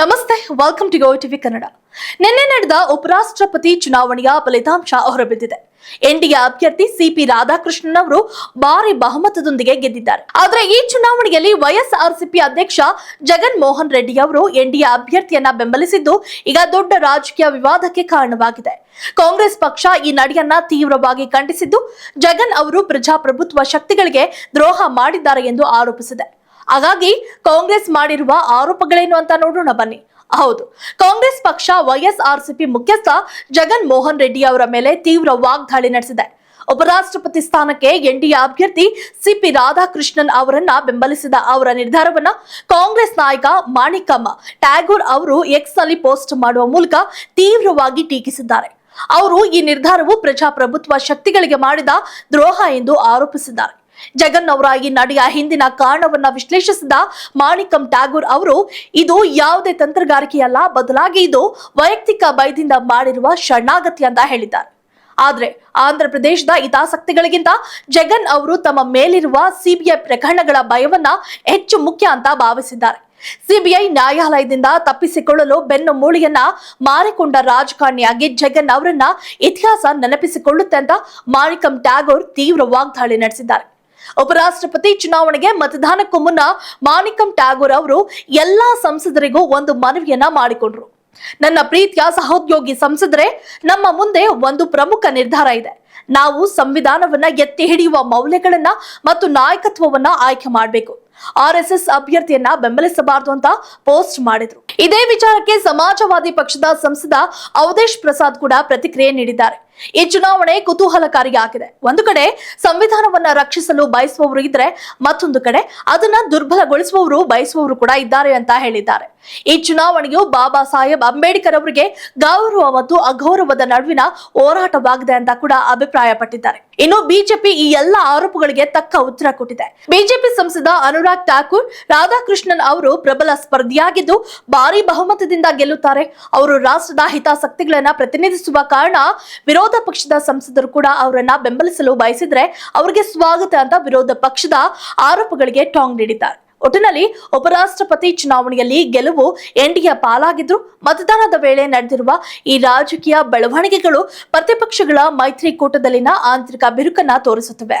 ನಮಸ್ತೆ welcome to Go TV Kannada ನಿನ್ನೆ ನಡೆದ ಉಪರಾಷ್ಟ್ರಪತಿ ಚುನಾವಣೆಯ ಫಲಿತಾಂಶ ಹೊರಬಿದ್ದಿದೆ. ಎನ್ಡಿಎ ಅಭ್ಯರ್ಥಿ ಸಿಪಿ ರಾಧಾಕೃಷ್ಣನ್ ಅವರು ಭಾರಿ ಬಹುಮತದೊಂದಿಗೆ ಗೆದ್ದಿದ್ದಾರೆ. ಆದರೆ ಈ ಚುನಾವಣೆಯಲ್ಲಿ ವೈಎಸ್ಆರ್ಸಿಪಿ ಅಧ್ಯಕ್ಷ ಜಗನ್ ಮೋಹನ್ ರೆಡ್ಡಿ ಅವರು ಎನ್ಡಿಎ ಅಭ್ಯರ್ಥಿಯನ್ನ ಬೆಂಬಲಿಸಿದ್ದು ಈಗ ದೊಡ್ಡ ರಾಜಕೀಯ ವಿವಾದಕ್ಕೆ ಕಾರಣವಾಗಿದೆ. ಕಾಂಗ್ರೆಸ್ ಪಕ್ಷ ಈ ನಡೆಯನ್ನ ತೀವ್ರವಾಗಿ ಖಂಡಿಸಿದ್ದು ಜಗನ್ ಅವರು ಪ್ರಜಾಪ್ರಭುತ್ವ ಶಕ್ತಿಗಳಿಗೆ ದ್ರೋಹ ಮಾಡಿದ್ದಾರೆ ಎಂದು ಆರೋಪಿಸಿದೆ. ಹಾಗಾಗಿ ಕಾಂಗ್ರೆಸ್ ಮಾಡಿರುವ ಆರೋಪಗಳೇನು ಅಂತ ನೋಡೋಣ ಬನ್ನಿ. ಹೌದು, ಕಾಂಗ್ರೆಸ್ ಪಕ್ಷ ವೈಎಸ್ಆರ್ಸಿಪಿ ಮುಖ್ಯಸ್ಥ ಜಗನ್ ಮೋಹನ್ ರೆಡ್ಡಿ ಅವರ ಮೇಲೆ ತೀವ್ರ ವಾಗ್ದಾಳಿ ನಡೆಸಿದೆ. ಉಪರಾಷ್ಟ್ರಪತಿ ಸ್ಥಾನಕ್ಕೆ ಎನ್ಡಿಎ ಅಭ್ಯರ್ಥಿ ಸಿಪಿ ರಾಧಾಕೃಷ್ಣನ್ ಅವರನ್ನ ಬೆಂಬಲಿಸಿದ ಅವರ ನಿರ್ಧಾರವನ್ನ ಕಾಂಗ್ರೆಸ್ ನಾಯಕ ಮಾಣಿಕಮ್ಮ ಟ್ಯಾಗೂರ್ ಅವರು ಎಕ್ಸ್ ಅಲ್ಲಿ ಪೋಸ್ಟ್ ಮಾಡುವ ಮೂಲಕ ತೀವ್ರವಾಗಿ ಟೀಕಿಸಿದ್ದಾರೆ. ಅವರು ಈ ನಿರ್ಧಾರವು ಪ್ರಜಾಪ್ರಭುತ್ವ ಶಕ್ತಿಗಳಿಗೆ ಮಾಡಿದ ದ್ರೋಹ ಎಂದು ಆರೋಪಿಸಿದ್ದಾರೆ. ಜಗನ್ ಅವರ ನಡೆಯ ಹಿಂದಿನ ಕಾರಣವನ್ನ ವಿಶ್ಲೇಷಿಸಿದ ಮಾಣಿಕಂ ಟ್ಯಾಗೂರ್ ಅವರು, ಇದು ಯಾವುದೇ ತಂತ್ರಗಾರಿಕೆಯಲ್ಲ, ಬದಲಾಗಿ ಇದು ವೈಯಕ್ತಿಕ ಭಯದಿಂದ ಮಾಡಿರುವ ಶರಣಾಗತಿ ಅಂತ ಹೇಳಿದ್ದಾರೆ. ಆದ್ರೆ ಆಂಧ್ರ ಪ್ರದೇಶದ ಹಿತಾಸಕ್ತಿಗಳಿಗಿಂತ ಜಗನ್ ಅವರು ತಮ್ಮ ಮೇಲಿರುವ ಸಿಬಿಐ ಪ್ರಕರಣಗಳ ಭಯವನ್ನ ಹೆಚ್ಚು ಮುಖ್ಯ ಅಂತ ಭಾವಿಸಿದ್ದಾರೆ. ಸಿಬಿಐ ನ್ಯಾಯಾಲಯದಿಂದ ತಪ್ಪಿಸಿಕೊಳ್ಳಲು ಬೆನ್ನು ಮೂಳೆಯನ್ನ ಮಾರಿಕೊಂಡ ರಾಜಕಾರಣಿಯಾಗಿ ಜಗನ್ ಅವರನ್ನ ಇತಿಹಾಸ ನೆನಪಿಸಿಕೊಳ್ಳುತ್ತೆ ಅಂತ ಮಾಣಿಕಂ ಟ್ಯಾಗೋರ್ ತೀವ್ರ ವಾಗ್ದಾಳಿ ನಡೆಸಿದ್ದಾರೆ. ಉಪರಾಷ್ಟ್ರಪತಿ ಚುನಾವಣೆಗೆ ಮತದಾನಕ್ಕೂ ಮುನ್ನ ಮಾಣಿಕಂ ಟ್ಯಾಗೋರ್ ಅವರು ಎಲ್ಲಾ ಸಂಸದರಿಗೂ ಒಂದು ಮನವಿಯನ್ನ ಮಾಡಿಕೊಂಡ್ರು. ನನ್ನ ಪ್ರೀತಿಯ ಸಹೋದ್ಯೋಗಿ ಸಂಸದರೇ, ನಮ್ಮ ಮುಂದೆ ಒಂದು ಪ್ರಮುಖ ನಿರ್ಧಾರ ಇದೆ. ನಾವು ಸಂವಿಧಾನವನ್ನ ಎತ್ತಿ ಹಿಡಿಯುವ ಮೌಲ್ಯಗಳನ್ನ ಮತ್ತು ನಾಯಕತ್ವವನ್ನ ಆಯ್ಕೆ ಮಾಡಬೇಕು. ಆರ್ ಎಸ್ ಎಸ್ ಅಭ್ಯರ್ಥಿಯನ್ನ ಬೆಂಬಲಿಸಬಾರದು ಅಂತ ಪೋಸ್ಟ್ ಮಾಡಿದ್ರು. ಇದೇ ವಿಚಾರಕ್ಕೆ ಸಮಾಜವಾದಿ ಪಕ್ಷದ ಸಂಸದ ಅವಧೇಶ್ ಪ್ರಸಾದ್ ಕೂಡ ಪ್ರತಿಕ್ರಿಯೆ ನೀಡಿದ್ದಾರೆ. ಈ ಚುನಾವಣೆ ಕುತೂಹಲಕಾರಿಯಾಗಿದೆ ಒಂದು ಕಡೆ ಸಂವಿಧಾನವನ್ನ ರಕ್ಷಿಸಲು ಬಯಸುವವರು ಇದ್ರೆ ಮತ್ತೊಂದು ಕಡೆ ಅದನ್ನ ದುರ್ಬಲಗೊಳಿಸುವವರು ಬಯಸುವವರು ಕೂಡ ಇದ್ದಾರೆ ಅಂತ ಹೇಳಿದ್ದಾರೆ. ಈ ಚುನಾವಣೆಯು ಬಾಬಾ ಸಾಹೇಬ್ ಅಂಬೇಡ್ಕರ್ ಅವರಿಗೆ ಗೌರವ ಮತ್ತು ಅಗೌರವದ ನಡುವಿನ ಹೋರಾಟವಾಗಿದೆ ಅಂತ ಕೂಡ ಅಭಿಪ್ರಾಯಪಟ್ಟಿದ್ದಾರೆ. ಇನ್ನು ಬಿಜೆಪಿ ಈ ಎಲ್ಲ ಆರೋಪಗಳಿಗೆ ತಕ್ಕ ಉತ್ತರ ಕೊಟ್ಟಿದೆ. ಬಿಜೆಪಿ ಸಂಸದ ಅನುರಾಗ್ ಠಾಕೂರ್, ರಾಧಾಕೃಷ್ಣನ್ ಅವರು ಪ್ರಬಲ ಸ್ಪರ್ಧಿಯಾಗಿದ್ದು ಭಾರಿ ಬಹುಮತದಿಂದ ಗೆಲ್ಲುತ್ತಾರೆ. ಅವರು ರಾಷ್ಟ್ರದ ಹಿತಾಸಕ್ತಿಗಳನ್ನ ಪ್ರತಿನಿಧಿಸುವ ಕಾರಣ ವಿರೋಧ ಪಕ್ಷದ ಸಂಸದರು ಕೂಡ ಅವರನ್ನ ಬೆಂಬಲಿಸಲು ಬಯಸಿದ್ರೆ ಅವರಿಗೆ ಸ್ವಾಗತ ಅಂತ ವಿರೋಧ ಪಕ್ಷದ ಆರೋಪಗಳಿಗೆ ಟಾಂಗ್ ನೀಡಿದ್ದಾರೆ. ಒಟ್ಟಿನಲ್ಲಿ ಉಪರಾಷ್ಟ್ರಪತಿ ಚುನಾವಣೆಯಲ್ಲಿ ಗೆಲುವು ಎನ್ಡಿಎ ಪಾಲಾಗಿದ್ರು ಮತದಾನದ ವೇಳೆ ನಡೆದಿರುವ ಈ ರಾಜಕೀಯ ಬೆಳವಣಿಗೆಗಳು ಪ್ರತಿಪಕ್ಷಗಳ ಮೈತ್ರಿಕೂಟದಲ್ಲಿನ ಆಂತರಿಕ ಬಿರುಕನ್ನ ತೋರಿಸುತ್ತವೆ.